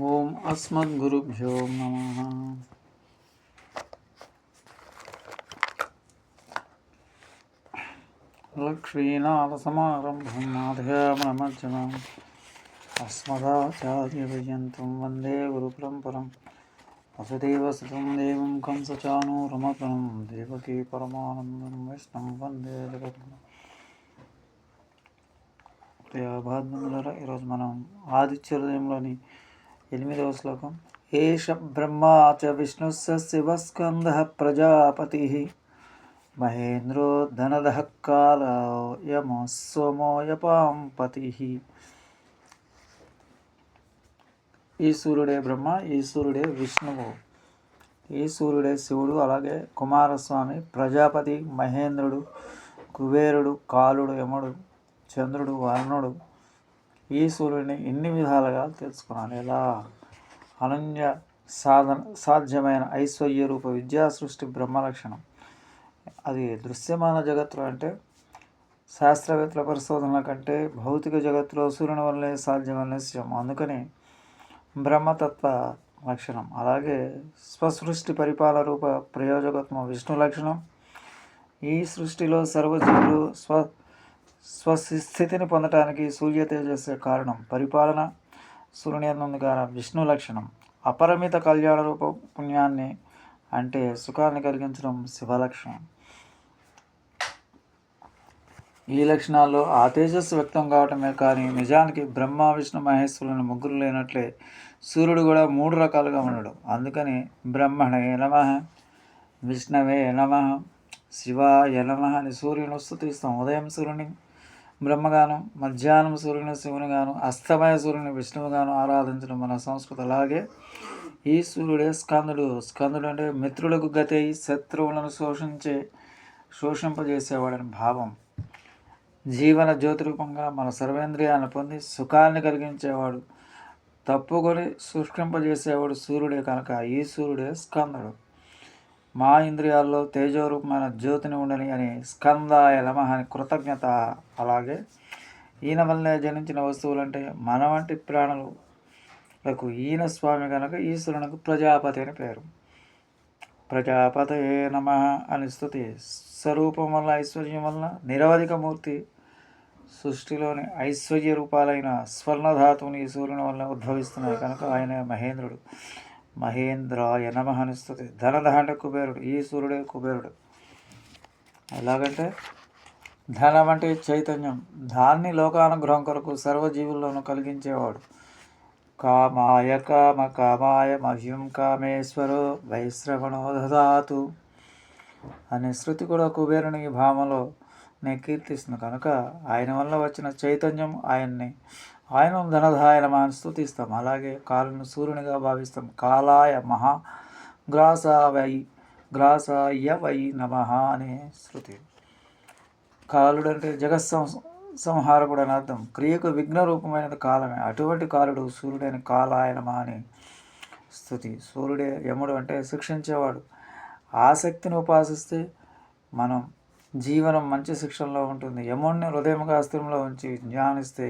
ఓం అస్మద్గురుభ్యో నమ. లక్ష్మీనాథసమారంభం నాథయామనమజ్జనం అస్మదాచార్యపర్యంతం వందే గురుపరంపరం. వసుదేవసుతం దేవం కంసచానూరమతనం దేవకీ పరమానందం విష్ణం వందే జగద్గురు. ప్రియాభాద్ములరా ఈరోజు మనం ఆదిత్య హృదయంలోని ఎనిమిదవ శ్లోకం. ఏష బ్రహ్మా చ విష్ణు శివస్కంద ప్రజాపతి. మహేంద్రో ధనదః కాల యమ సోమో యపాంపతి ఈ సూర్యుడే బ్రహ్మ ఈ సూర్యుడే విష్ణువు. ఈ సూర్యుడే శివుడు అలాగే కుమారస్వామి ప్రజాపతి మహేంద్రుడు కుబేరుడు కాలుడు యముడు చంద్రుడు వరుణుడు ఈ సూర్యుడిని ఇన్ని విధాలుగా తెలుసుకున్నాను. ఎలా? అనన్య సాధన సాధ్యమైన ఐశ్వర్య రూప విద్యా సృష్టి బ్రహ్మ లక్షణం. అది దృశ్యమాన జగత్తులో అంటే శాస్త్రవేత్తల పరిశోధనల కంటే భౌతిక జగత్తులో సూర్యుని వల్లే సాధ్యమనే నిశ్చయం. అందుకని బ్రహ్మతత్వ లక్షణం. అలాగే స్వసృష్టి పరిపాల రూప ప్రయోజకత్వం విష్ణు లక్షణం. ఈ సృష్టిలో సర్వజీవులు స్వ స్వస్థితిని పొందటానికి సూర్య తేజస్సు కారణం. పరిపాలన సూర్యుని కారణం విష్ణు లక్షణం. అపరిమిత కళ్యాణ రూప పుణ్యాన్ని అంటే సుఖాన్ని కలిగించడం శివలక్షణం. ఈ లక్షణాల్లో ఆ తేజస్సు వ్యక్తం కావటమే కానీ నిజానికి బ్రహ్మ విష్ణు మహేశ్వరులను ముగ్గురు లేనట్లే సూర్యుడు కూడా మూడు రకాలుగా ఉండడు. అందుకని బ్రహ్మణే నమ విష్ణవే నమ శివాయ నమ అని సూర్యుని స్తుతిస్తాం ఉదయం సూర్యుని బ్రహ్మగాను మధ్యాహ్నం సూర్యుని శివునిగాను అస్తమయ సూర్యుని విష్ణువుగాను ఆరాధించడం మన సంస్కృతి. అలాగే ఈ సూర్యుడే స్కందుడు. స్కందుడు అంటే మిత్రులకు గతి శత్రువులను శోషించే శోషింపజేసేవాడని భావం. జీవన జ్యోతి రూపంగా మన సర్వేంద్రియాలను పొంది సుఖాన్ని కలిగించేవాడు. తప్పుకొని సృష్టింపజేసేవాడు సూర్యుడే కనుక ఈ సూర్యుడే స్కందుడు. మా ఇంద్రియాల్లో తేజోరూపమైన జ్యోతిని ఉండని అని స్కందాయ నమ అని కృతజ్ఞత. అలాగే ఈయన వల్లనే జనించిన వస్తువులంటే మన వంటి ప్రాణులకు ఈయన స్వామి కనుక ఈశ్వరునికి ప్రజాపతి అని పేరు. ప్రజాపతయే నమ అని స్థుతి. స్వరూపం వల్ల ఐశ్వర్యం వల్ల నిరవధిక మూర్తి సృష్టిలోని ఐశ్వర్య రూపాలైన స్వర్ణధాతువుని ఈ సూర్యుని వల్ల ఉద్భవిస్తున్నాయి కనుక ఆయన మహేంద్రుడు. మహేంద్రాయ నమ అని ధనధ అంటే కుబేరుడు ఈ సూర్యుడే కుబేరుడు. ఎలాగంటే ధనం అంటే చైతన్యం. దాన్ని లోకానుగ్రహం కొరకు సర్వజీవుల్లోనూ కలిగించేవాడు. కామాయ కామ కామాయ మహ్యం కామేశ్వరో వైశ్రవణో దాతు అనే శృతి కూడా కుబేరుని ఈ భామలో నేను కీర్తిస్తుంది కనుక ఆయన వల్ల వచ్చిన చైతన్యం ఆయన్ని. ఆయన ధనధాయన అని స్థుతిస్తాం అలాగే కాలును సూర్యునిగా భావిస్తాం. కాలాయ మహా గ్రాసావై గ్రాసాయ వై నమ అనే శృతి. కాలుడు అంటే జగత్ సంహారకుడు అని అర్థం. క్రియకు విఘ్న రూపమైనది కాలమే. అటువంటి కాలుడు సూర్యుడైన కాలాయనమా అని స్థుతి సూర్యుడే యముడు అంటే శిక్షించేవాడు. ఆసక్తిని ఉపాసిస్తే మనం జీవనం మంచి శిక్షణలో ఉంటుంది. యముడిని హృదయముగా అస్త్రంలో ఉంచి ధ్యానిస్తే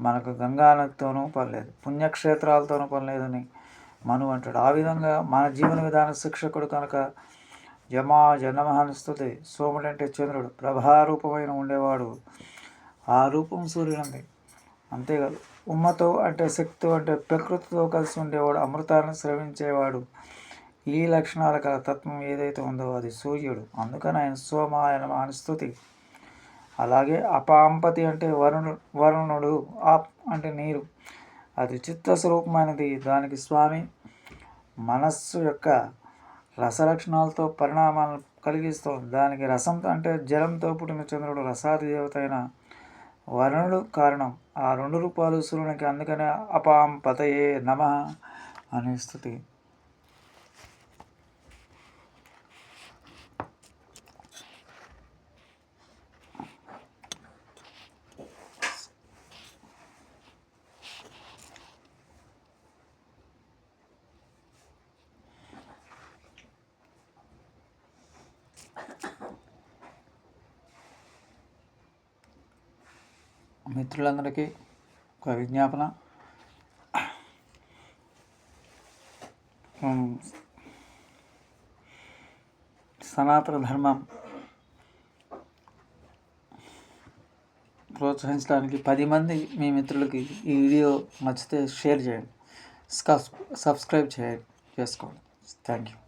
మనకు గంగానదితోనూ పనిలేదు పుణ్యక్షేత్రాలతోనూ పనిలేదని మను అంటాడు. ఆ విధంగా మన జీవన విధాన శిక్షకుడు కనుక యమా జనమహనిస్తుంది సోముడు అంటే చంద్రుడు ప్రభారూపమైన ఉండేవాడు ఆ రూపం సూర్యుడంది అంతేకాదు ఉమ్మతో అంటే శక్తితో అంటే ప్రకృతితో కలిసి ఉండేవాడు అమృతాన్ని స్రవించేవాడు ఈ లక్షణాల గల తత్వం ఏదైతే ఉందో అది సూర్యుడు. అందుకని ఆయన సోమ ఆయన అని స్థుతి అలాగే అపాంపతి అంటే వరుణు వరుణుడు ఆప్ అంటే నీరు. అది చిత్తస్వరూపమైనది. దానికి స్వామి మనస్సు యొక్క రసలక్షణాలతో పరిణామాలను కలిగిస్తుంది. దానికి రసం అంటే జలంతో పుట్టిన చంద్రుడు రసాది దేవత అయిన వరుణుడు కారణం. ఆ రెండు రూపాలు సూర్యునికి అందుకనే అపాంపతయే నమ అనే స్థుతి. మిత్రులందరికీ ఒక విజ్ఞాపన. సనాతన ధర్మం ప్రోత్సహించడానికి పది మంది మీ మిత్రులకి ఈ వీడియో నచ్చితే షేర్ చేయండి. సబ్స్క్రైబ్ చేయండి. చేసుకోండి. Thank you.